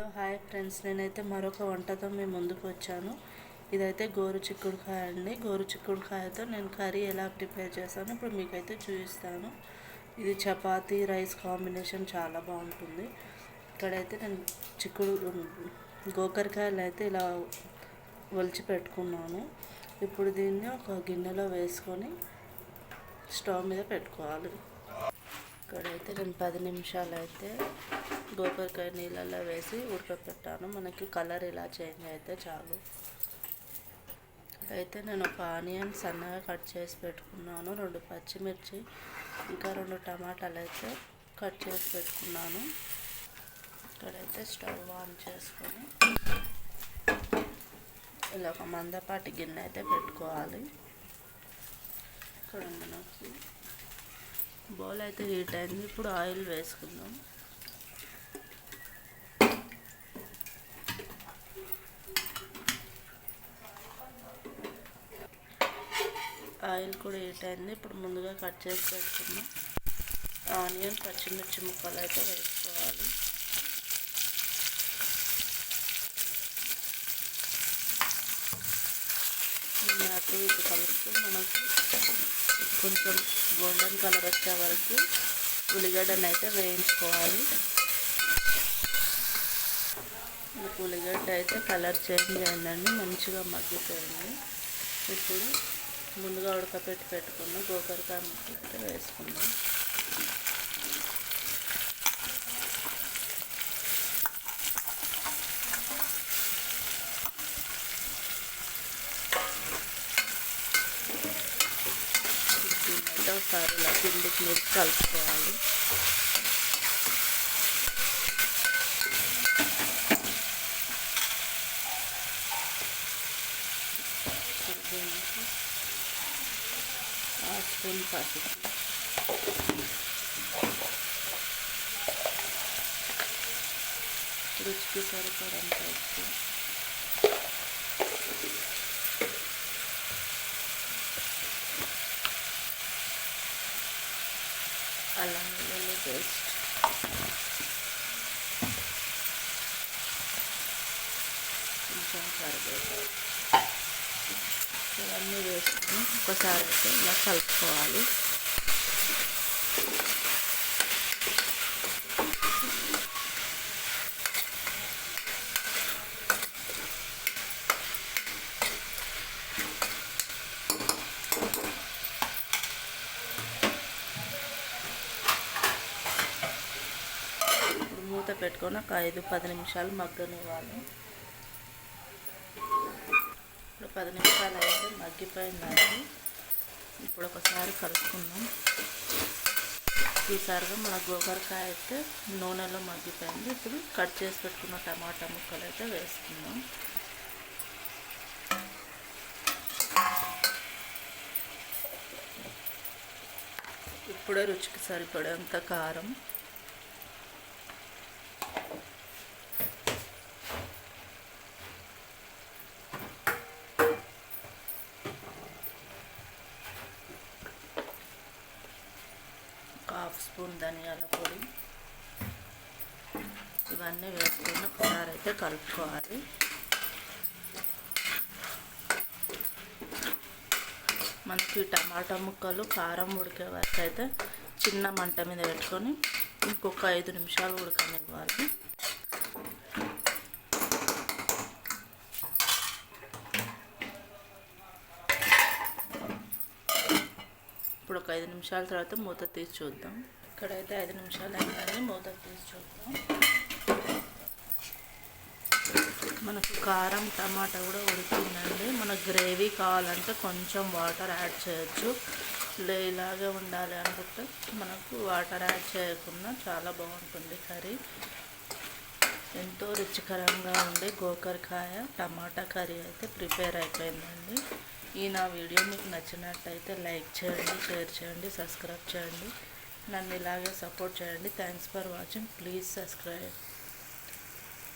Hello hi friends నేనైతే మరొక వంటతో మీ ముందుకు వచ్చాను. ఇదైతే గోరు చిక్కుడుకాయ అండి. గోరు చిక్కుడుకాయతో నేను కర్రీ ఎలా ప్రిపేర్ చేస్తాను ఇప్పుడు మీకైతే చూపిస్తాను. ఇది చపాతీ రైస్ కాంబినేషన్ చాలా బాగుంటుంది. ఇక్కడైతే నేను చిక్కుడు గోకరకాయలు అయితే ఇలా ఒలిచి పెట్టుకున్నాను. ఇప్పుడు దీన్ని ఒక గిన్నెలో వేసుకొని స్టవ్ మీద పెట్టుకోవాలి. ఇక్కడైతే నేను పది నిమిషాలు అయితే గోకరకాయ నీళ్ళల్లో వేసి ఉడకపెట్టాను. మనకి కలర్ ఇలా చేంజ్ అయితే చాలు. అయితే నేను ఒక ఆనియన్ సన్నగా కట్ చేసి పెట్టుకున్నాను రెండు పచ్చిమిర్చి ఇంకా రెండు టమాటాలు అయితే కట్ చేసి పెట్టుకున్నాను. ఇక్కడైతే స్టవ్ ఆన్ చేసుకొని ఇలా ఒక మందపాటి గిన్నె అయితే పెట్టుకోవాలి. ఇక్కడ మనకి బౌల్ అయితే హీట్ అయింది. ఇప్పుడు ఆయిల్ వేసుకుందాం. ఆయిల్ కూడా హీట్ అయింది. ఇప్పుడు ముందుగా కట్ చేసి పెట్టుకుందాం. ఆనియన్ పచ్చిమిర్చి ముక్కలు అయితే వేసుకోవాలి. అటు ఇటు కలుపుతూ మనకు కొంచెం గోల్డెన్ కలర్ వచ్చే వరకు ఉల్లిగడ్డను అయితే వేయించుకోవాలి. ఉల్లిగడ్డ అయితే కలర్ చేంజ్ అయిందండి మంచిగా మగ్గిపోయింది. ఇప్పుడు ముందుగా ఉడకపెట్టి పెట్టుకున్న గోకరకాయ ముక్కలు అయితే వేసుకుందాం అయితే ఒకసారి ఇలా కిందికి మీరు కలుపుకోవాలి. దీనికి ఆ స్పూన్ పసుపు. రుచికి సరిపడంత ఉప్పు. అల్లం వెల్లుల్లి పేస్ట్. కొంచెం కరివేపాకు ఇవన్నీ వేసుకుని ఒకసారి అయితే ఇలా కలుపుకోవాలి ఇప్పుడు మూత పెట్టుకొని ఒక ఐదు పది నిమిషాలు మగ్గనివ్వాలి. ఇప్పుడు పది నిమిషాలు అయితే మగ్గిపోయిందండి. ఇప్పుడు ఒకసారి కలుపుకుందాం. ఈసారిగా మన గోకరకాయ అయితే నూనెలో మగ్గిపోయింది. ఇప్పుడు కట్ చేసి పెట్టుకున్న టమాటా ముక్కలు అయితే వేసుకుందాం. ఇప్పుడే రుచికి సరిపడేంత కారం. స్పూన్ ధనియాల పొడి ఇవన్నీ వేసుకుని ఒకసారి అయితే కలుపుకోవాలి. మనకి టమాటా ముక్కలు కారం ఉడికే వరకు అయితే చిన్న మంట మీద పెట్టుకొని ఇంకొక ఐదు నిమిషాలు ఉడకనివ్వాలి. ఇప్పుడు ఒక ఐదు నిమిషాల తర్వాత మూత తీసి చూద్దాం. ఇక్కడైతే ఐదు నిమిషాలు అయిందని మూత తీసి చూద్దాం. మనకు కారం టమాటా కూడా ఉడికిందండి. మన గ్రేవీ కావాలంటే కొంచెం వాటర్ యాడ్ చేయొచ్చు. లే ఇలాగే ఉండాలి అనుకుంటే మనకు వాటర్ యాడ్ చేయకుండా చాలా బాగుంటుంది కర్రీ. ఎంతో రుచికరంగా ఉండే గోకరకాయ టమాటా కర్రీ అయితే ప్రిపేర్ అయిపోయిందండి. ఈ నా వీడియో మీకు నచ్చినట్టయితే లైక్ చేయండి షేర్ చేయండి సబ్స్క్రైబ్ చేయండి. నన్ను ఇలాగే సపోర్ట్ చేయండి. Thanks for watching please subscribe